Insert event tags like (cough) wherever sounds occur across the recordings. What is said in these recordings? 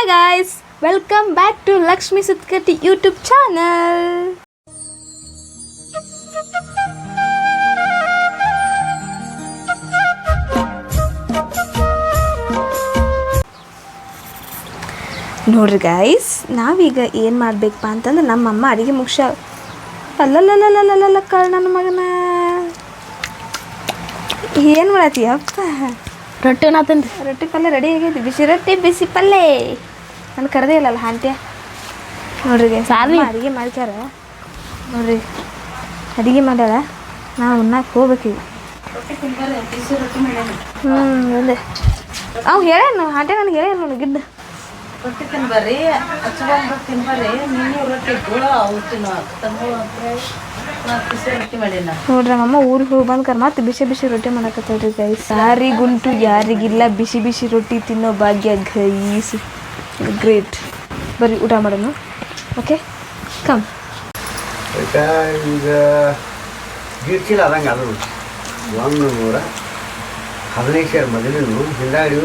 Hi guys welcome back to Lakshmi Sutkatti YouTube channel ನೋಡ್ರಿ guys ನಾವೀಗ ಏನು ಮಾಡಬೇಕಪ್ಪ ಅಂತಂದ್ರೆ ನಮ್ಮಮ್ಮ ಅಡಿಗೆ ಮುಗಿಸ ಅಲ್ಲಲ್ಲಲ್ಲಲ್ಲಲ್ಲ ಕಳ್ ನನ್ನ ಮಗನ. ಏನು ಮಾಡತ್ತೀಯಪ್ಪ? ರೊಟ್ಟಿ ತಂದು. ರೊಟ್ಟಿ ಪಲ್ಯ ರೆಡಿ ಆಗೈತಿ. ಬಿಸಿ ರೊಟ್ಟಿ ಬಿಸಿ ಪಲ್ಯ. ನಾನು ಕರೆದೇ ಇಲ್ಲಲ್ಲ ಹಾಂಟ್ಯ ನೋಡ್ರಿ ಸಾರಿ ಅಡುಗೆ ಮಾಡ್ತಾರೆ. ನೋಡ್ರಿ ಅಡುಗೆ ಮಾಡ್ಯಾಳ. ನಾವು ಉಣ್ಣಕ್ಕೆ ಹೋಗ್ಬೇಕೀಗ ಹ್ಞೂ ಅದೇ. ಅವ್ ಹೇಳೇನು ಹಂತೆ ನನಗೆ ಹೇಳ್ಯಾನ ನೋಡಿ ಗಿಡ್ಡ. ರೊಟ್ಟಿ ತಿನ್ಬರ್ರಿ ಹಚ್ಕೊಂಡು ತಿನ್ಬರ್ರಿ ರೊಟ್ಟಿ ನೋಡ್ರಿ ನಮ್ಮಮ್ಮ ಊರಿಗೆ ಹೋಗಿ ಬಂದ್ಕರ್ ಮತ್ತೆ ಬಿಸಿ ಬಿಸಿ ರೊಟ್ಟಿ ಮಾಡಕತ್ತಲ್ರಿ ಗೈ ಯಾರಿಗುಂಟು ಯಾರಿಗಿಲ್ಲ ಬಿಸಿ ಬಿಸಿ ರೊಟ್ಟಿ ತಿನ್ನೋ ಭಾಗ್ಯ ಗೈಸ್ ಗ್ರೇಟ್ ಬರ್ರಿ ಊಟ ಮಾಡೋಣ. ಓಕೆ ಕಮ್ ಅದಕ್ಕೆ ಈಗ ಗಿರ್ಚಿಲ್ಲ ಆದಂಗೆ ಅದು. ಒಂದು ನೂರ ಹದಿನೈದು ಶೇರ್ ಮೊದಲಿನ ಹಿಂದಾಡಿ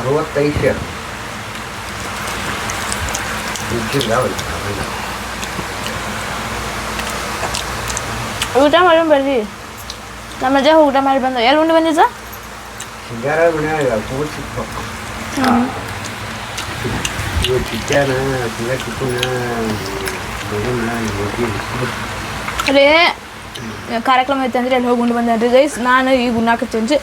ಅರವತ್ತೈದು ಶೇರ್ ಗಿರ್ಚಿಲ್ಲ ಊಟ ಮಾಡೋಣ ಬರ್ರಿ. ನಮ್ಮ ಅಜ್ಜ ಊಟ ಮಾಡಿ ಬಂದ. ಎಲ್ಲಿ ಉಂಡು ಬಂದಿದ್ದ ಹಿಂಗಾರ ಮನ್ಯಾಗ ತಗೋ ಸಿಕ್ಬೇಕು. ಅರೇ ಕಾರ್ಯಕ್ರಮ ಐತೆ ಅಂದ್ರೆ ಅಲ್ಲಿ ಹೋಗಿ ಉಂಡು ಬಂದ್ರಿ ಗೈಸ್ ನಾನು ಈಗ ಉಣ್ಣಾಕತ್ತೇನ್ರಿ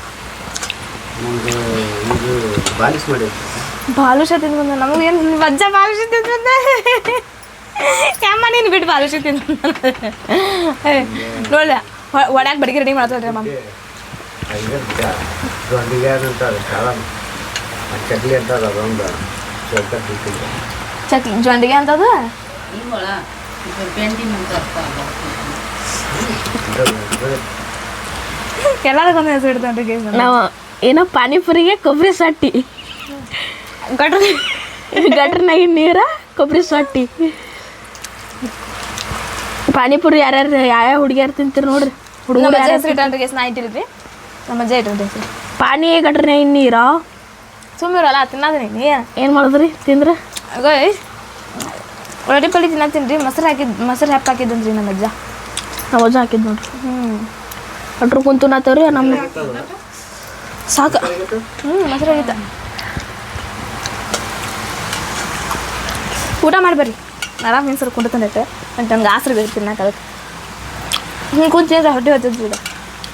ಬಾಲುಷ ತಿಂದು ಬಂದ. ನಮಗೆ ಏನು ವಜ್ಜ ಬಾಲುಷ ತಿಂದು ಬಂದ? ಯಮ್ಮ ನೀನು ಬಿಟ್ಟು ಬಾಲುಷ ತಿಂದು ನೋಡ ಒಡ್ಯಾಕ ಬಡಿಗೆ ರೆಡಿ ಮಾಡ್ತಾರೆ ಮಮ್ಮ ದೊಡ್ಡಿಗೆ ಅಂತಾರೆ ಕಾಲ ಚಕ್ಲಿ ಅಂತಾರೆ ಅದೊಂದು. ಚಕ್ ಜೊಂಡಿಗೆ ಅಂತದ ಎಲ್ಲದಕ್ಕೊಂದು ಹೆಸರು ಇಡ್ತಾನ್ರಿ ಗೈಸ್ ನಾವು ಏನೋ ಪಾನಿಪುರಿಗೆ ಕೊಬ್ಬರಿ ಸಟ್ಟಿ. ಗಟ್ರ ಗಟ್ರನಾಗಿ ನೀರ ಕೊಬ್ಬರಿ ಸಟ್ಟಿ. ಪಾನಿಪುರಿ ಯಾರ್ಯಾರು ಯಾವ್ಯಾವ ಹುಡುಗಿಯಾರು ತಿಂತೀರಿ ನೋಡ್ರಿ. ಹುಡುಗರು ಹೆಸರು ಇಟ್ಟಾನ್ರಿ ಗೈಸ್ ನಾ ಇಟ್ಟಿಲ್ರಿ. ನಮ್ಮ ಅಜ್ಜ ಇಟ್ಟಾನ್ರಿ ಹೆಸರು ಪಾನಿ ಗಟ್ರನಾಗಿ ನೀರ ಸುಮ್ಮಿರಲ್ಲ ತಿನ್ನೋದ್ರಿ. ನೀ ಏನು ಮಾಡಿದ್ರಿ? ತಿಂದ್ರೆ? ರೊಟ್ಟಿ ಪಲ್ಯ ತಿನ್ನತ್ತೀನಿ ತಿನ್ರಿ ಮೊಸರು ಹಾಕಿದ್ ಮೊಸರು ಹೆಪ್ಪ ಹಾಕಿದ್ದನ್ರಿ ನಮ್ಮ ಅಜ್ಜ. ನಾವು ಅಜ್ಜ ಹಾಕಿದ್ ನೋಡ್ರಿ. ಹ್ಞೂ ಅಟ್ರು ಕುಂತು ನಾತವ್ರಿ ನಮ್ಮ ಸಾಕು. ಹ್ಞೂ ಮೊಸರು ಆಗಿತ್ತ ಊಟ ಮಾಡಿ ಆರಾಮ ಆರಾಮ್ ಮೀನ್ಸರು ಕುಂಟತಂದೈತೆ ಅಂತ ನಂಗೆ ಆಸರು ಬೇಕು ತಿನ್ನಕ್ಕೆ ಅದಕ್ಕೆ. ಹ್ಞೂ ಕುಂತಿದ್ರೆ ಹೊಟ್ಟೆ ಹೊತ್ತದ ಬಿಡ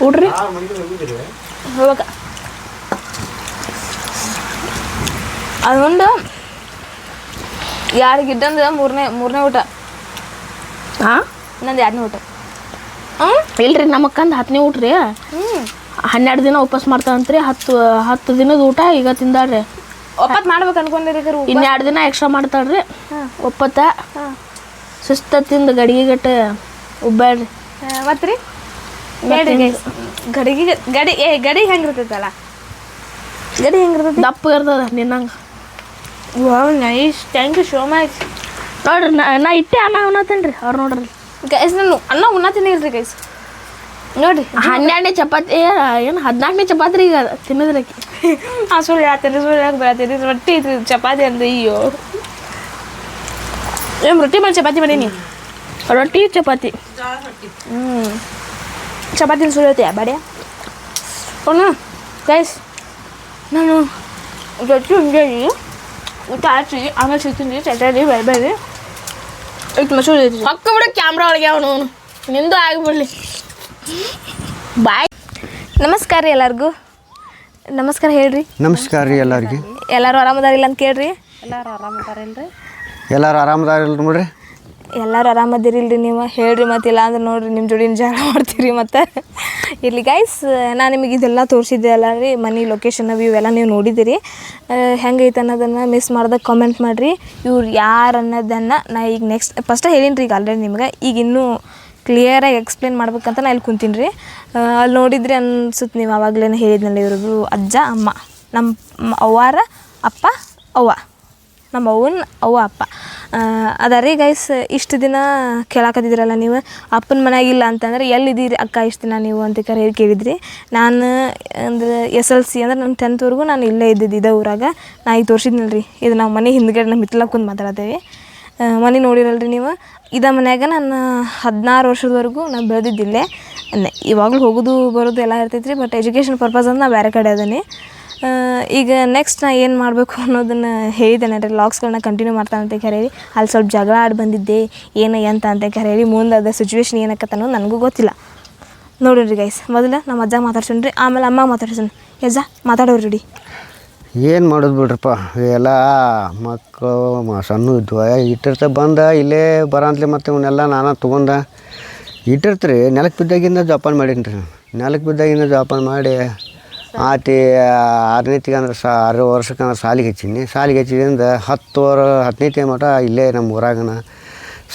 ಊಡ್ರಿ? ಹೋಗಕ್ಕ ಅದೊಂದು ಯಾರಿಗೆ ಇದ್ದಂದು ಮೂರನೇ ಮೂರನೇ ಊಟ. ಹಾಂ ನಂದು ಎರಡನೇ ಊಟ. ಹ್ಞೂ ಇಲ್ರಿ ನಮ್ಮ ಅಕ್ಕಂದು ಹತ್ತನೇ ರೀ. ಹ್ಞೂ ಹನ್ನೆರಡು ದಿನ ಉಪವಾಸ ಮಾಡ್ತಾವಂತ್ರಿ ಹತ್ತು ಹತ್ತು ದಿನದ ಊಟ ಈಗ ತಿಂದಾಳ್ರಿ. ಒಪ್ಪತ್ತು ಮಾಡ್ಬೇಕು ಅನ್ಕೊಂಡಿರಿ ಇನ್ನೆರಡು ದಿನ ಎಕ್ಸ್ಟ್ರಾ ಮಾಡ್ತಾಳ್ರಿ. ಒಪ್ಪತ್ತ? ಸುಸ್ತ ತಿಂದು ಗಡಿಗೆ ಗಟ್ಟ ಉಬ್ಬ್ಯಾಡ್ರಿ ಮತ್ತೆ ರೀ. ಗಡಿಗೆ ಗಡಿ ಏ ಗಡಿ ಹೆಂಗಿರ್ತೈತಲ್ಲ ಗಡಿ ಹೆಂಗಿರ್ತೈತಿ ದಪ್ಪ ಇರ್ತದ ನಿನ್ನಂಗೆ. Wow nice thank you so much ನೋಡ್ರಿ ನಾ ನಾ ಇಟ್ಟೆ ಅನ್ನ ಉಣ್ಣತೇನ್ರಿ ಅವ್ರು ನೋಡ್ರಿ. ಗೈಸ್ ನಾನು ಅನ್ನ ಉಣ್ಣತೀನಿ ಇಲ್ರಿ ಗೈಸ್ ನೋಡ್ರಿ. ಹನ್ನೆರಡನೇ ಚಪಾತಿ ಏನು ಹದಿನಾಲ್ಕನೇ ಚಪಾತಿ ರೀ ಈಗ ತಿನ್ನೋದ್ರಕ್ಕೆ ಆ ಸುಳ್ಳು ಹೇಳ್ತೀನಿ ಸುಳ್ಳು ಹೇಳಕ್ ಬರತ್ತೀರಿ. ರೊಟ್ಟಿ ಐತ್ರಿ ಚಪಾತಿ ಅಂದ್ರೆ ಅಯ್ಯೋ. ಏನ್ ರೊಟ್ಟಿ ಮಾಡಿ ಚಪಾತಿ ಮಾಡೀನಿ. ರೊಟ್ಟಿ ಚಪಾತಿ. ಹ್ಞೂ ಚಪಾತಿ ಸುಳ್ಳು ಹೇಳ್ತೀಯ ಬಾಡ್ಯ? ಅವನು ಗೈಸ್ ನಾನು ರೊಟ್ಟಿ ಉಂಡೇರಿ ಊಟ ಆಮೇಲೆ ಸಿಗ್ತೀನಿ ಚಟಾಡಿ ಬೈ ಬೈ ಇಟ್ಟು ಮಸೂರು ಪಕ್ಕ ಬಿಡ ಕ್ಯಾಮ್ರಾ ಒಳಗೆ ಅವನು ನಿಂದು ಆಗಿಬಿಡ್ಲಿ. ಬಾಯ್. ನಮಸ್ಕಾರ ರೀ ಎಲ್ಲರಿಗೂ. ನಮಸ್ಕಾರ ಹೇಳ್ರಿ. ನಮಸ್ಕಾರ ರೀ ಎಲ್ಲರಿಗೆ. ಎಲ್ಲರೂ ಆರಾಮದಾರಿಲ್ಲ ಅಂತ ಕೇಳ್ರಿ. ಎಲ್ಲಾರು ರೀ ಎಲ್ಲರೂ ಆರಾಮದಾರಿಲ್ಲ ನೋಡ್ರಿ. ಎಲ್ಲರೂ ಆರಾಮದಿರಿಲ್ರಿ ನೀವು? ಹೇಳ್ರಿ ಮತ್ತೆ ಇಲ್ಲ ಅಂದ್ರೆ ನೋಡ್ರಿ ನಿಮ್ಮ ಜೋಡಿ ಜಗಳ ಮಾಡ್ತೀರಿ ಮತ್ತು. ಇಲ್ಲಿ ಗೈಸ್ ನಾನು ನಿಮಗೆ ಇದೆಲ್ಲ ತೋರಿಸಿದ್ದೆ ಅಲ್ಲ ರೀ ಮನೆ ಲೊಕೇಶನ್ ವ್ಯೂ ಎಲ್ಲ ನೀವು ನೋಡಿದ್ದೀರಿ ಆ, ಹೆಂಗೈತೆ ಅನ್ನೋದನ್ನು ಮಿಸ್ ಮಾಡ್ದಾಗ ಕಾಮೆಂಟ್ ಮಾಡಿರಿ. ಇವ್ರು ಯಾರು ಅನ್ನೋದನ್ನು ನಾ ಈಗ ನೆಕ್ಸ್ಟ್ ಫಸ್ಟ್ ಹೇಳೀನಿ ಈಗ ಆಲ್ರೆಡಿ ನಿಮ್ಗೆ. ಈಗ ಇನ್ನೂ ಕ್ಲಿಯರಾಗಿ ಎಕ್ಸ್ಪ್ಲೇನ್ ಮಾಡ್ಬೇಕಂತ ನಾ ಇಲ್ಲಿ ಕುಂತೀನಿ ರೀ. ಅಲ್ಲಿ ನೋಡಿದ್ರಿ ಅನ್ಸುತ್ತೆ ನೀವು ಆವಾಗಲೇ ಹೇಳಿದ್ನಲ್ಲ ಇವ್ರದ್ದು ಅಜ್ಜ ಅಮ್ಮ. ನಮ್ಮ ಅವ್ವಾರ ಅಪ್ಪ ಅವ್ವ. ನಮ್ಮ ಅವ್ವನ ಅವ್ವ ಅಪ್ಪ. ಅದ ಗೈಸ್ ಇಷ್ಟು ದಿನ ಕೇಳಾಕತ್ತಿದ್ರಲ್ಲ ನೀವು? ಅಪ್ಪನ ಮನ್ಯಾಗ ಇಲ್ಲ ಅಂತಂದ್ರೆ ಎಲ್ಲಿದ್ದೀರಿ ಅಕ್ಕ ಇಷ್ಟು ದಿನ ನೀವು ಅಂತ ಕರೆ ಕೇಳಿದ್ರಿ. ನಾನು ಅಂದ್ರೆ ಎಸ್ ಎಲ್ ಸಿ ಅಂದ್ರೆ ನನ್ನ ಟೆಂತ್ವರೆಗೂ ನಾನು ಇಲ್ಲೇ ಇದ್ದಿದ್ದು ಇದೇ ಊರಾಗ. ನಾ ಈಗ ರೀ ಇದು ನಾವು ಮನೆ ಹಿಂದ್ಗಡೆ ನಮ್ಮ ಹಿತ್ತಲ ಕುಂದು ಮಾತಾಡತ್ತೇವೆ. ಮನೆ ನೋಡಿರಲ್ರಿ ನೀವು? ಇದ ಮನ್ಯಾಗ ನಾನು ಹದಿನಾರು ವರ್ಷದವರೆಗೂ ನಾನು ಬೆಳೆದಿದ್ದಿಲ್ಲೇ ಇವಾಗಲೂ ಹೋಗೋದು ಬರೋದು ಎಲ್ಲ ಇರ್ತೈತ್ರಿ ಬಟ್ ಎಜುಕೇಷನ್ ಪರ್ಪಸ್ ಅಂತ ನಾ ಬೇರೆ ಕಡೆ ಅದೀನಿ. ಈಗ ನೆಕ್ಸ್ಟ್ ನಾ ಏನು ಮಾಡಬೇಕು ಅನ್ನೋದನ್ನು ಹೇಳಿದ್ದೇನೆ ರೀ ಲಾಗ್ಸ್ಗಳನ್ನ ಕಂಟಿನ್ಯೂ ಮಾಡ್ತಾನಂತ ಕರೀರಿ. ಅಲ್ಲಿ ಸ್ವಲ್ಪ ಜಗಳ ಆಡಿ ಬಂದಿದ್ದೆ. ಏನು ಎಂತ ಅಂತ ಕರೀರಿ. ಮುಂದೆ ಅದ ಸಿಚುವೇಶನ್ ಏನಕ್ಕತ್ತ ಅನ್ನೋದು ನನಗೂ ಗೊತ್ತಿಲ್ಲ. ನೋಡಿರಿ ಗೈಸ್ ಮೊದಲು ನಮ್ಮ ಅಜ್ಜ ಮಾತಾಡ್ಸೋಣ್ರಿ ಆಮೇಲೆ ಅಮ್ಮ ಮಾತಾಡ್ಸೋಣ ಯಜ್ಜ ಮಾತಾಡೋರಿ ರೀ ಏನು ಮಾಡೋದು ಬಿಡ್ರಪ್ಪ, ಎಲ್ಲ ಮಕ್ಕಳು ಸಣ್ಣ ಇದ್ವು ಇಟ್ಟಿರ್ತ ಬಂದ, ಇಲ್ಲೇ ಬರಂತಲೇ ಮತ್ತು ಇವನ್ನೆಲ್ಲ ನಾನು ತೊಗೊಂಡ. ಇಟ್ಟಿರ್ತೀರಿ ನೆಲಕ್ಕೆ ಬಿದ್ದಾಗಿಂದ ಜೋಪಾನ ಮಾಡೀನಿ ರೀ ನೆಲಕ್ಕೆ ಬಿದ್ದಾಗಿಂದ ಜೋಪಾನ ಮಾಡಿ ಆತಿ ಆರನೇತಿಗೆ ಅಂದ್ರೆ ಸಾ ಆರು ವರ್ಷಕ್ಕೆ ಅಂದ್ರೆ ಸಾಲಿಗೆ ಹಚ್ಚೀನಿ. ಸಾಲಿಗೆ ಹಚ್ಚಿದ್ರಿಂದ ಹತ್ತು ವರ ಹತ್ತನೇತಿ ಮಟ ಇಲ್ಲೇ ನಮ್ಮ ಊರಾಗನ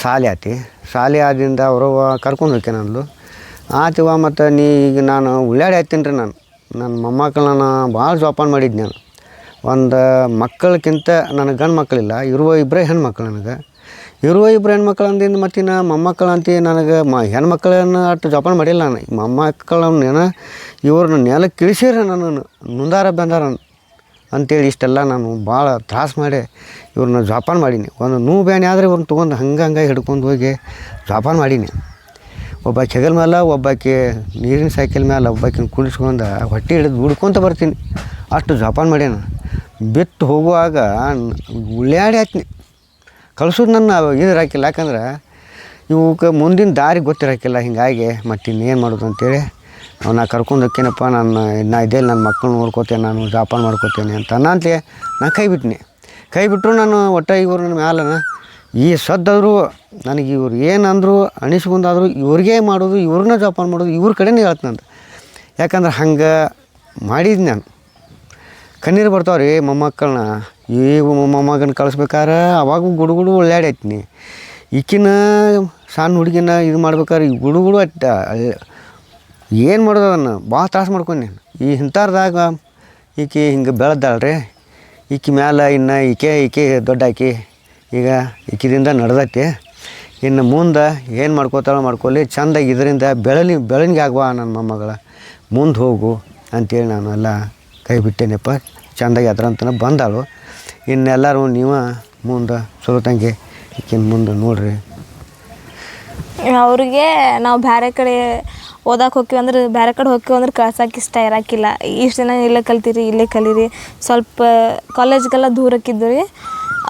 ಸಾಲಿ ಆತಿ. ಸಾಲಿ ಆದಿಂದ ಅವರು ಕರ್ಕೊಂಡು ಹೋಗ್ಕೆ ನಂದು ಆತಿವ ಮತ್ತು ನೀ ಈಗ ನಾನು ಉಳ್ಳಾಡಿ ಹತ್ತೀನಿ ರೀ ನಾನು. ನನ್ನ ಮೊಮ್ಮಕ್ಕಳನ್ನ ಭಾಳ ಜೋಪಾನ ಮಾಡಿದ್ದೆ ನಾನು. ಒಂದು ಮಕ್ಕಳಕ್ಕಿಂತ ನನಗೆ ಗಂಡು ಮಕ್ಕಳಿಲ್ಲ ಇರುವ ಇಬ್ಬರೇ ಹೆಣ್ಮಕ್ಳು ನನಗೆ. ಇರುವ ಇಬ್ಬರು ಹೆಣ್ಮಕ್ಳು ಅಂದಿಂದ ಮತ್ತಿನ ಮೊಮ್ಮಕ್ಕಳು ಅಂತ ನನಗೆ ಮ ಹೆಣ್ಮಕ್ಳನ್ನು ಅಷ್ಟು ಜೋಪಾನ ಮಾಡಿಲ್ಲ ನಾನು. ಮೊಮ್ಮಕ್ಕಳನ್ನೇನ ಇವ್ರನ್ನ ನೆಲಕ್ಕೆ ಕಿಳಿಸಿರ ನನ್ನನ್ನು. ಮುಂದಾರ ಬಂದಾರ ಅಂತೇಳಿ ಇಷ್ಟೆಲ್ಲ ನಾನು ಭಾಳ ತ್ರಾಸು ಮಾಡಿ ಇವ್ರನ್ನ ಜೋಪಾನ ಮಾಡೀನಿ. ಒಂದು ನೂ ಬ್ಯಾನಿ ಆದರೆ ಇವ್ರನ್ನ ತೊಗೊಂಡು ಹಂಗೆ ಹಂಗೆ ಹಿಡ್ಕೊಂಡು ಹೋಗಿ ಜೋಪಾನ ಮಾಡೀನಿ. ಒಬ್ಬ ಹೆಗಲ ಮೇಲೆ ಒಬ್ಬಾಕಿ ನೀರಿನ ಸೈಕಲ್ ಮೇಲೆ ಒಬ್ಬಾಕಿನ ಕುಡಿಸ್ಕೊಂಡು ಹೊಟ್ಟೆ ಹಿಡಿದು ಹುಡ್ಕೊತ ಬರ್ತೀನಿ. ಅಷ್ಟು ಜೋಪಾನ ಮಾಡ್ಯಾನ ಬಿತ್ತು ಹೋಗುವಾಗ ಉಳ್ಳಾಡಿ ಆಯ್ತೀನಿ ಕಳ್ಸೋದು ನನ್ನ ಇರಾಕಿಲ್ಲ ಯಾಕಂದ್ರೆ ಇವಕ್ಕೆ ಮುಂದಿನ ದಾರಿ ಗೊತ್ತಿರೋಕ್ಕಿಲ್ಲ ಹಿಂಗಾಗಿ ಮತ್ತು ಇನ್ನೇನು ಮಾಡೋದು ಅಂತೇಳಿ ಅವನ್ನ ಕರ್ಕೊಂಡು ಹೋಗ್ತೇನಪ್ಪ ನಾನು ನಾ ಇದೇ ನನ್ನ ಮಕ್ಕಳು ನೋಡ್ಕೋತೇನೆ, ನಾನು ಜೋಪಾನ ಮಾಡ್ಕೋತೇನೆ ಅಂತ ಅನ್ನಂತೆ ನಾನು ಕೈ ಬಿಟ್ಟಿನಿ ಕೈ ಬಿಟ್ಟರು ನಾನು ಒಟ್ಟ ಇವರು ನನ್ನ ಮ್ಯಾಲನ ಈ ಸದ್ದಾದರೂ ನನಗೆ ಇವ್ರು ಏನಂದ್ರು ಅನಿಸ್ಕೊಂಡಾದ್ರು ಇವ್ರಿಗೆ ಮಾಡೋದು ಇವ್ರನ್ನ ಜಾಪಾನ್ ಮಾಡೋದು, ಇವ್ರ ಕಡೆನೇ ನಂದು. ಯಾಕಂದ್ರೆ ಹಂಗೆ ಮಾಡಿದ್ದು ನಾನು. ಕಣ್ಣೀರು ಬರ್ತಾವ್ರಿ ಮೊಮ್ಮಕ್ಕಳನ್ನ ಈಗ ಮೊಮ್ಮಗನ ಕಳಿಸ್ಬೇಕಾರೆ, ಅವಾಗ ಗುಡುಗುಡು ಒಳ್ಳಾಡೈತಿನಿ ಈಕಿನ ಸಣ್ಣ ಹುಡುಗಿನ ಇದು ಮಾಡ್ಬೇಕಾದ್ರೆ ಈ ಗುಡುಗುಡು ಅಟ್ಟ. ಏನು ಮಾಡೋದು ಅದನ್ನು? ಭಾಳ ತ್ರಾಸು ಮಾಡ್ಕೊಂಡು ಈ ಇಂಥರ್ದಾಗ ಈಕೆ ಹಿಂಗೆ ಬೆಳೆದಾಳ್ರಿ. ಈಕೆ ಮ್ಯಾಲೆ ಇನ್ನು ಈಕೆ ಈಕೆ ದೊಡ್ಡ ಆಕಿ. ಈಗ ಈಕಿದಿಂದ ನಡೆದೈತಿ. ಇನ್ನು ಮುಂದೆ ಏನು ಮಾಡ್ಕೋತಾಳೆ ಮಾಡ್ಕೊಳ್ಳಿ ಚೆಂದಾಗಿ ಇದರಿಂದ ಬೆಳಲಿ ಬೆಳವಣಿಗೆ ಆಗುವ ನನ್ನ ಮೊಮ್ಮಗಳ. ಮುಂದೆ ಹೋಗು ಅಂತೇಳಿ ನಾನು ಎಲ್ಲ ಕೈ ಬಿಟ್ಟೇನಪ್ಪ. ಚೆಂದಾಗಿ ಅದರಂತನ ಬಂದಾಳು. ಇನ್ನೆಲ್ಲರೂ ನೀವು ಮುಂದೆ ಚಲೋತಂಗೆ ಈಕಿನ ಮುಂದೆ ನೋಡ್ರಿ. ಅವ್ರಿಗೆ ನಾವು ಬೇರೆ ಕಡೆ ಓದಕ್ಕೆ ಹೋಗ್ತೀವಿ ಅಂದ್ರೆ ಬೇರೆ ಕಡೆ ಹೋಗ್ತೀವಿ ಅಂದ್ರೆ ಕಳ್ಸಕ್ಕೆ ಇಷ್ಟ ಇರೋಕ್ಕಿಲ್ಲ ಇಷ್ಟು ದಿನ ಇಲ್ಲೇ ಕಲ್ತೀರಿ, ಇಲ್ಲೇ ಕಲೀರಿ. ಸ್ವಲ್ಪ ಕಾಲೇಜ್ಗೆಲ್ಲ ದೂರಕ್ಕಿದ್ದು ರೀ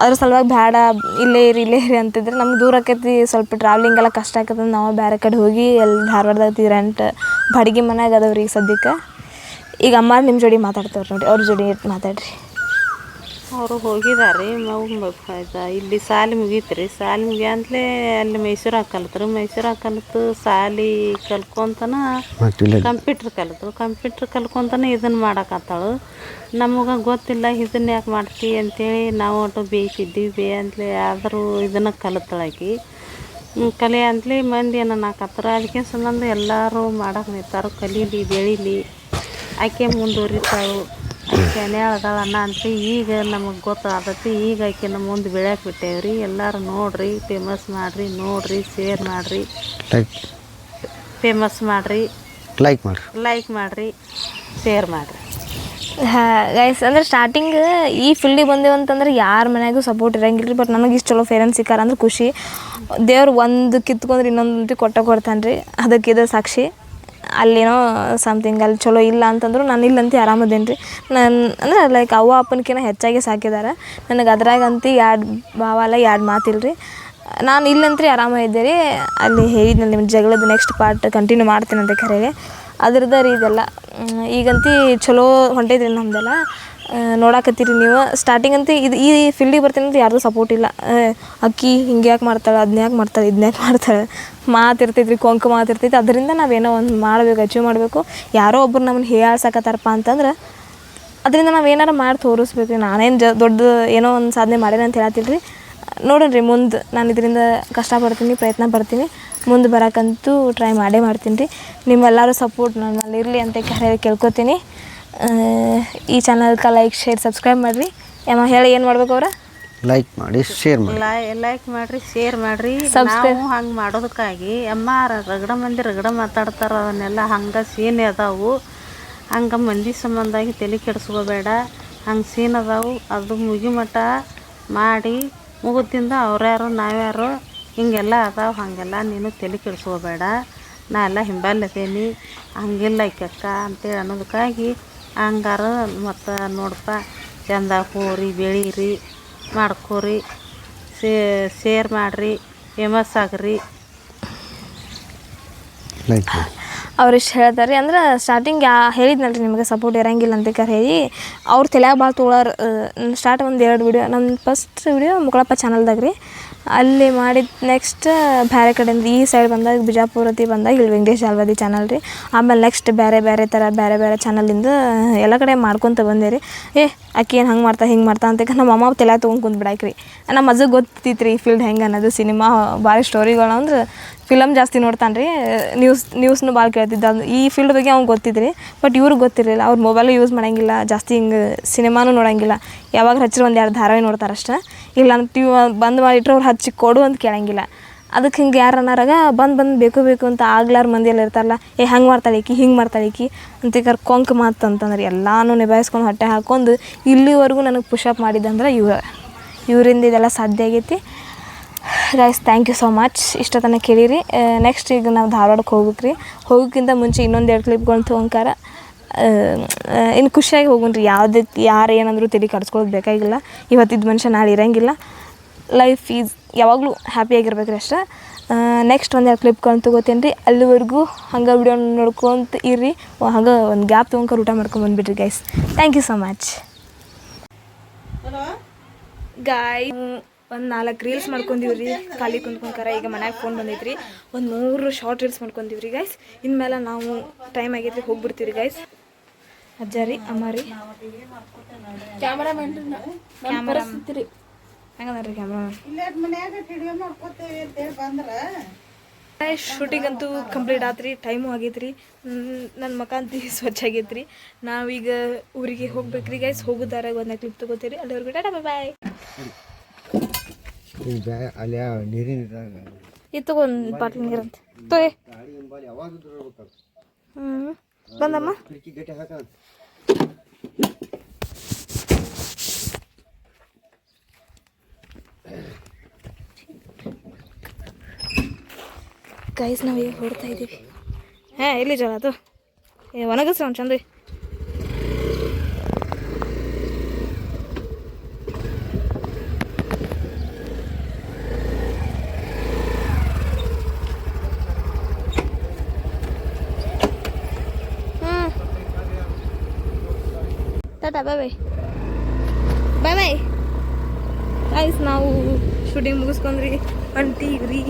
ಅದ್ರ ಸಲುವಾಗಿ ಬೇಡ ಇಲ್ಲೇ ಇರಿ ಇಲ್ಲೇ ಇರಿ ಅಂತಿದ್ರೆ ನಮ್ಗೆ ದೂರ ಆಕೈತಿ ಸ್ವಲ್ಪ ಟ್ರಾವೆಲಿಂಗ್ ಎಲ್ಲ ಕಷ್ಟ ಆಗ್ತದೆ ನಾವು ಬೇರೆ ಕಡೆ ಹೋಗಿ ಎಲ್ಲಿ ಧಾರವಾಡದಾಗ ರೆಂಟ್ ಬಾಡಿಗೆ ಮನೆಯಾಗ ಅದಾವ್ರಿ ಈಗ ಸದ್ಯಕ್ಕೆ. ಈಗ ಅಮ್ಮ ನಿಮ್ಮ ಜೋಡಿ ಮಾತಾಡ್ತವ್ರು ನೋಡಿ, ಅವ್ರ ಜೋಡಿ ಮಾತಾಡ್ರಿ. ಅವರು ಹೋಗಿದಾರೆ ಇಲ್ಲಿ ಸಾಲಿ ಮುಗೀತ್ರಿ. ಸಾಲಿ ಮುಗಿಯಂತಲೇ ಅಲ್ಲಿ ಮೈಸೂರಾಗ ಕಲ್ತ್ರು. ಮೈಸೂರಾಗ ಕಲಿತು ಸಾಲಿ ಕಲ್ಕೊಂತನ ಕಂಪ್ಯೂಟ್ರ್ ಕಲಿತು ಕಂಪ್ಯೂಟ್ರ್ ಕಲ್ಕೊಂತನ ಇದನ್ನ ಮಾಡಕತ್ತಾಳು. ನಮಗೆ ಗೊತ್ತಿಲ್ಲ ಇದನ್ನ ಯಾಕೆ ಮಾಡ್ತಿ ಅಂತೇಳಿ ನಾವು ಒಟ್ಟು ಬೇಕಿದ್ದೀವಿ ಬೇ ಅಂತಲೇ ಆದರೂ ಇದನ್ನು ಕಲ್ತಳಕಿ ಕಲೆ ಅಂತಲೇ ಮಂದಿ ಏನನ್ನಾಕತ್ತಾರ ಅದಕ್ಕೆ ಸಂಬಂಧ ಎಲ್ಲರೂ ಮಾಡಕ್ಕೆ ನಿಂತಾರು. ಕಲೀಲಿ ಬೆಳೀಲಿ. ಆಕೆ ಮುಂದುವರಿತಾಳು. ಅಣ್ಣ ಅಂತ ಈಗ ನಮಗೆ ಗೊತ್ತಾಗತ್ತೆ ಈಗ ಆಕೆನ ಮುಂದೆ ಬೆಳ್ಯಾಕೆ ಬಿಟ್ಟೇವ್ರಿ. ಎಲ್ಲರೂ ನೋಡ್ರಿ ಫೇಮಸ್ ಮಾಡಿರಿ ನೋಡ್ರಿ ಶೇರ್ ಮಾಡಿರಿ. ಲೈಕ್ ಫೇಮಸ್ ಮಾಡಿರಿ. ಲೈಕ್ ಮಾಡಿರಿ. ಲೈಕ್ ಮಾಡಿರಿ ಶೇರ್ ಮಾಡಿರಿ. ಗೈಸ್ ಅಂದ್ರೆ ಸ್ಟಾರ್ಟಿಂಗ್ ಈ ಫೀಲ್ಡಿಗೆ ಬಂದೇವು ಅಂತಂದ್ರೆ ಯಾರ ಮನೆಯಾಗೂ ಸಪೋರ್ಟ್ ಇರಂಗಿಲ್ಲ ರೀ ಬಟ್ ನನಗೆ ಇಷ್ಟು ಚಲೋ ಫೇರೆನ್ಸ್ ಸಿಕ್ಕಾರ ಅಂದ್ರೆ ಖುಷಿ. ದೇವ್ರು ಒಂದು ಕಿತ್ಕೊಂಡ್ರೆ ಇನ್ನೊಂದು ಕೊಟ್ಟ ಕೊಡ್ತಾನೆ ರೀ ಅದಕ್ಕೆ ಇದು ಸಾಕ್ಷಿ. ಅಲ್ಲೇನೋ ಸಮಥಿಂಗ್ ಅಲ್ಲಿ ಚಲೋ ಇಲ್ಲ ಅಂತಂದ್ರು ನಾನು ಇಲ್ಲಂತ ಆರಾಮದೇನಿ ರೀ ನಾನು ಅಂದ್ರೆ ಲೈಕ್ ಅವ್ವ ಅಪ್ಪನಕಿನ ಹೆಚ್ಚಾಗಿ ಸಾಕಿದ್ದಾರೆ ನನಗೆ ಅದ್ರಾಗಂತೂ ಎರಡು ಭಾವ ಅಲ್ಲ ಎರಡು ಮಾತಿಲ್ಲ ರೀ ನಾನು ಇಲ್ಲಂತ ಆರಾಮ ಇದ್ದೆ ರೀ ಅಲ್ಲಿ ಹೇಳಿದ್ನಲ್ಲ ನಿಮ್ಮ ಜಗಳದ ನೆಕ್ಸ್ಟ್ ಪಾರ್ಟ್ ಕಂಟಿನ್ಯೂ ಮಾಡ್ತೀನಿ ಅಂತ ಕರೆಗೆ. ಅದ್ರದ್ದು ರೀ ಇದೆಲ್ಲ. ಈಗಂತೂ ಚಲೋ ಹೊಂಟೈತ್ರಿ ನಮ್ದೆಲ್ಲ. ನೋಡಾಕತ್ತೀರಿ ನೀವು. ಸ್ಟಾರ್ಟಿಂಗ್ ಅಂತ ಇದು ಈ ಫೀಲ್ಡಿಗೆ ಬರ್ತೀನಿ ಅಂತ ಯಾರ್ದು ಸಪೋರ್ಟ್ ಇಲ್ಲ. ಅಕ್ಕಿ ಹಿಂಗೆ ಯಾಕೆ ಮಾಡ್ತಾಳೆ ಅದನ್ನ ಯಾಕೆ ಮಾಡ್ತಾಳೆ ಇದನ್ನ ಯಾಕೆ ಮಾಡ್ತಾಳೆ? ಮಾತಿರ್ತೈತ್ರಿ ಕೊಂಕು ಮಾತಿರ್ತೈತಿ ಅದರಿಂದ ನಾವೇನೋ ಒಂದು ಮಾಡಬೇಕು ಅಚೀವ್ ಮಾಡಬೇಕು. ಯಾರೋ ಒಬ್ರು ನಮ್ಮನ್ನ ಹೇಳ್ಸಕತ್ತಾರಪ್ಪ ಅಂತಂದ್ರೆ ಅದರಿಂದ ನಾವು ಏನಾರು ಮಾಡಿ ತೋರಿಸ್ಬೇಕು ರೀ ನಾನೇನು ಜ ದೊಡ್ಡ ಏನೋ ಒಂದು ಸಾಧನೆ ಮಾಡ್ಯಾನ ಅಂತ ಹೇಳತ್ತಿಲ್ಲ ರೀ ನೋಡೋಣ ರೀ ಮುಂದೆ ನಾನು ಇದರಿಂದ ಕಷ್ಟಪಡ್ತೀನಿ, ಪ್ರಯತ್ನ ಪಡ್ತೀನಿ. ಮುಂದೆ ಬರೋಕ್ಕಂತೂ ಟ್ರೈ ಮಾಡೇ ಮಾಡ್ತೀನಿ ರೀ. ನಿಮ್ಮೆಲ್ಲರೂ ಸಪೋರ್ಟ್ ನನ್ನಲ್ಲಿ ಇರಲಿ ಅಂತ ಕೇಳ್ಕೊತೀನಿ. ಈ ಚಾನಲ್ಗೆ ಲೈಕ್ ಶೇರ್ ಸಬ್ಸ್ಕ್ರೈಬ್ ಮಾಡಿರಿ. ಅಮ್ಮ ಹೇಳಿ ಏನು ಮಾಡ್ಬೇಕು ಅವ್ರ? ಲೈಕ್ ಮಾಡಿ ಶೇರ್ ಮಾಡಿ. ಲೈಕ್ ಮಾಡ್ರಿ ಶೇರ್ ಮಾಡ್ರಿ. ನಾವು ಹಂಗೆ ಮಾಡೋದಕ್ಕಾಗಿ ಅಮ್ಮ ರಗಡ ಮಂದಿ ರಗಡ ಮಾತಾಡ್ತಾರ ಅವನ್ನೆಲ್ಲ ಹಂಗೆ ಸೀನ್ ಅದಾವು. ಹಂಗೆ ಮಂದಿ ಸಂಬಂಧಾಗಿ ತಲೆ ಕೆಡಿಸ್ಕೋಬೇಡ. ಹಂಗೆ ಸೀನ್ ಅದಾವು. ಅದು ಮುಗಿ ಮಠ ಮಾಡಿ ಮುಗುದಿಂದ ಅವ್ರ್ಯಾರು ನಾವ್ಯಾರು ಹಿಂಗೆಲ್ಲ ಅದಾವು ಹಾಗೆಲ್ಲ ನೀನು ತಲೆ ಕೆಡಿಸ್ಕೋಬೇಡ. ನಾ ಎಲ್ಲ ಹಿಂಬಾಲತೇನಿ ಹಂಗಿಲ್ಲ ಈಕಕ್ಕ ಅಂತೇಳಿ ಅನ್ನೋದಕ್ಕಾಗಿ ಹಂಗಾರ ಮತ್ತು ನೋಡಪ್ಪ ಚಂದ ಹೋರಿ ಬೆಳೀರಿ ಮಾಡ್ಕೋರಿ ಶೇರ್ ಮಾಡಿರಿ ಫೇಮಸ್ ಆಗ್ರಿ. ಲೈಕ್ ಮಾಡಿ ಅವ್ರು ಇಷ್ಟು ಹೇಳ್ತಾರೆ ಅಂದ್ರೆ ಸ್ಟಾರ್ಟಿಂಗ್ ಯಾ ಹೇಳಿದ್ನಲ್ರಿ ನಿಮಗೆ ಸಪೋರ್ಟ್ ಇರಂಗಿಲ್ಲ ಅಂತ ಕರೆ ಹೇಳಿ ಅವ್ರು ತಲೆಯಾಗ ಭಾಳ ತೊಗೊಳಾರ ಸ್ಟಾರ್ಟ್ ಒಂದು ಎರಡು ವಿಡಿಯೋ ನನ್ನ ಫಸ್ಟ್ ವಿಡಿಯೋ ಮುಕುಳಪ್ಪ ಚಾನಲ್ದಾಗ ರೀ ಅಲ್ಲಿ ಮಾಡಿದ ನೆಕ್ಸ್ಟ್ ಬೇರೆ ಕಡೆಯಿಂದ ಈ ಸೈಡ್ ಬಂದಾಗ ಬಿಜಾಪುರತಿ ಬಂದಾಗ ಇಲ್ಲಿ ವೆಂಕಟೇಶ್ ಅಲ್ವದಿ ಚಾನಲ್ ರೀ. ಆಮೇಲೆ ನೆಕ್ಸ್ಟ್ ಬೇರೆ ಬೇರೆ ಥರ ಬೇರೆ ಬೇರೆ ಚಾನಲಿಂದ ಎಲ್ಲ ಕಡೆ ಮಾಡ್ಕೊತ ಬಂದೆ ರೀ. ಏ ಆಕೆ ಏನು ಹಂಗೆ ಮಾಡ್ತಾ, ಹಿಂಗೆ ಮಾಡ್ತಾ ಅಂತ ನಮ್ಮ ಅಮ್ಮ ತಲೆ ತೊಗೊಂಡು ಕುಂತು ರೀ. ನಮ್ಮ ಅಜ್ಜಗೆ ಗೊತ್ತಿತ್ತು ರೀ ಈ ಫೀಲ್ಡ್ ಹೆಂಗೆ ಅನ್ನೋದು. ಸಿನಿಮಾ ಭಾರಿ ಸ್ಟೋರಿಗಳು ಅಂದ್ರೆ ಫಿಲಮ್ ಜಾಸ್ತಿ ನೋಡ್ತಾನೆ ರೀ. ನ್ಯೂಸ್ ನ್ಯೂಸ್ನು ಭಾಳ ಕೇಳ್ತಿದ್ದ. ಈ ಫೀಲ್ಡ್ ಬಗ್ಗೆ ಅವ್ನು ಗೊತ್ತಿದ್ರಿ ಬಟ್ ಇವ್ರಿಗೆ ಗೊತ್ತಿರಲಿಲ್ಲ. ಅವ್ರು ಮೊಬೈಲು ಯೂಸ್ ಮಾಡೋಂಗಿಲ್ಲ. ಜಾಸ್ತಿ ಹಿಂಗೆ ಸಿನಿಮಾನೂ ನೋಡಂಗಿಲ್ಲ. ಯಾವಾಗ ಹಚ್ಚಿರೋ ಒಂದು ಎರಡು ಧಾರಾವಾಹಿ ನೋಡ್ತಾರೆ ಅಷ್ಟೇ. ಇಲ್ಲ ಟಿ ವಿ ಬಂದ್ ಮಾಡಿಟ್ರೆ ಅವ್ರು ಹಚ್ಚಿ ಕೊಡು ಅಂತ ಕೇಳಂಗಿಲ್ಲ. ಅದಕ್ಕೆ ಹಿಂಗೆ ಯಾರು ಅನ್ನಾರಾಗ ಬಂದು ಬಂದು ಬೇಕು ಬೇಕು ಅಂತ ಆಗ್ಲಾರ ಮಂದಿ ಎಲ್ಲ ಇರ್ತಾರಲ್ಲ, ಏ, ಹಂಗೆ ಮಾಡ್ತಾಳೆ ಈಕಿ ಹಿಂಗೆ ಮಾಡ್ತಾಳೆ ಅಂತ ಈಗ ಕೊಂಕ್ ಮಾತು ಅಂತಂದ್ರೆ ಎಲ್ಲಾನು ನಿಭಾಯಿಸ್ಕೊಂಡು ಹೊಟ್ಟೆ ಹಾಕೊಂಡು ಇಲ್ಲಿವರೆಗೂ ನನಗೆ ಪುಷಪ್ ಮಾಡಿದ್ದಂದ್ರೆ ಇವ ಇವರಿಂದ ಇದೆಲ್ಲ ಸಾಧ್ಯ ಆಗೈತಿ. Guys thank you so much ಇಷ್ಟ ತನಕ ಕೇಳಿರಿ. ನೆಕ್ಸ್ಟ್ ಈಗ ನಾವು ಧಾರವಾಡಕ್ಕೆ ಹೋಗ್ಬೇಕು ರೀ ಹೋಗೋಕ್ಕಿಂತ ಮುಂಚೆ ಇನ್ನೊಂದು ಎರಡು ಕ್ಲಿಪ್ಗಳು ತೊಗೊಂಕಾರ ಇನ್ನು ಖುಷಿಯಾಗಿ ಹೋಗುಣ್ರಿ. ಯಾವುದೇ ಯಾರು ಏನಂದ್ರು ತಲೆ ಕಡ್ಸ್ಕೊಳ್ಳೋದು ಬೇಕಾಗಿಲ್ಲ. ಇವತ್ತಿದ್ದ ಮನುಷ್ಯ ನಾಳೆ ಇರೋಂಗಿಲ್ಲ. ಲೈಫ್ ಈಸ್ ಯಾವಾಗಲೂ ಹ್ಯಾಪಿಯಾಗಿರ್ಬೇಕು ರೀ ಅಷ್ಟೇ. ನೆಕ್ಸ್ಟ್ ಒಂದು ಎರಡು ಕ್ಲಿಪ್ಗಳನ್ನ ತೊಗೋತೀನಿ ರೀ ಅಲ್ಲಿವರೆಗೂ ಹಂಗೆ ವಿಡಿಯೋ ನೋಡ್ಕೊತ ಇರ್ರಿ. ಹಂಗೆ ಒಂದು ಗ್ಯಾಪ್ ತೊಗೊಂಡ್ಕರ್ ಊಟ ಮಾಡ್ಕೊಂಡು ಬಂದುಬಿಡ್ರಿ guys thank you so much guy ಒಂದು ನಾಲ್ಕು ರೀಲ್ಸ್ ಮಾಡ್ಕೊಂಡಿವ್ರಿ. ಖಾಲಿ ಕುಂದ್ಕೊಂಡ್ಕರ ಈಗ ಮನ್ಯಾಗ ಫೋನ್ ಬಂದೈತ್ರಿ. ಒಂದು ಮೂರು ಶಾರ್ಟ್ ರೀಲ್ಸ್ ಮಾಡ್ಕೊಂಡಿವ್ರಿ ಗೈಸ್ ಇನ್ಮೇಲೆ ನಾವು ಟೈಮ್ ಆಗೈತ್ರಿ ಹೋಗ್ಬಿಡ್ತೀವಿ ಗೈಸ್ ಅಜ್ಜ ರೀ ಅಮ್ಮ ರೀ. ಕ್ಯಾಮರಾಮನ್ ಕ್ಯಾಮರಾ ಹೆಂಗದ ಕ್ಯಾಮ್ರಾ ಶೂಟಿಂಗ್ ಅಂತೂ ಕಂಪ್ಲೀಟ್ ಆತ್ರಿ ಟೈಮು ಆಗೈತ್ರಿ. ನನ್ನ ಮಕ ಅಂತ (laughs) ಸ್ವಚ್ಛ ಆಗೈತ್ರಿ. ನಾವೀಗ ಊರಿಗೆ ಹೋಗ್ಬೇಕ್ರಿ ಗೈಸ್ ಹೋಗುದಾರಾಗ ಒಂದು ಕ್ಲಿಪ್ ತಗೋತೀರಿ ಅಲ್ಲಿವರೆಗೂ ಟಾಟಾ ಬಾಯ್ ಅಲ್ಲಿ ನೀರಿನ ಇದ್ರಾಗ ಇದು ತಗೊಂಡು ಬಾಟ್ಲಿ ಹ್ಞೂ ಬಂದಮ್ಮ. ಗೈಸ್ ನಾವು ಹೊಡ್ತಾ ಇದ್ದೀವಿ ಹಾಂ, ಇಲ್ಲಿ ಜಲ ಅದು. ಏ, ಒಣಗಿಸ್ರಿ ಒಂದು ಚಂದ ಹ್ಞೂ ta ta bye bye bye bye guys ನಾವು ಶೂಟಿಂಗ್ ಮುಗಿಸ್ಕೊಂಡ್ರಿ ಹೊಂಟೀವ್ರಿ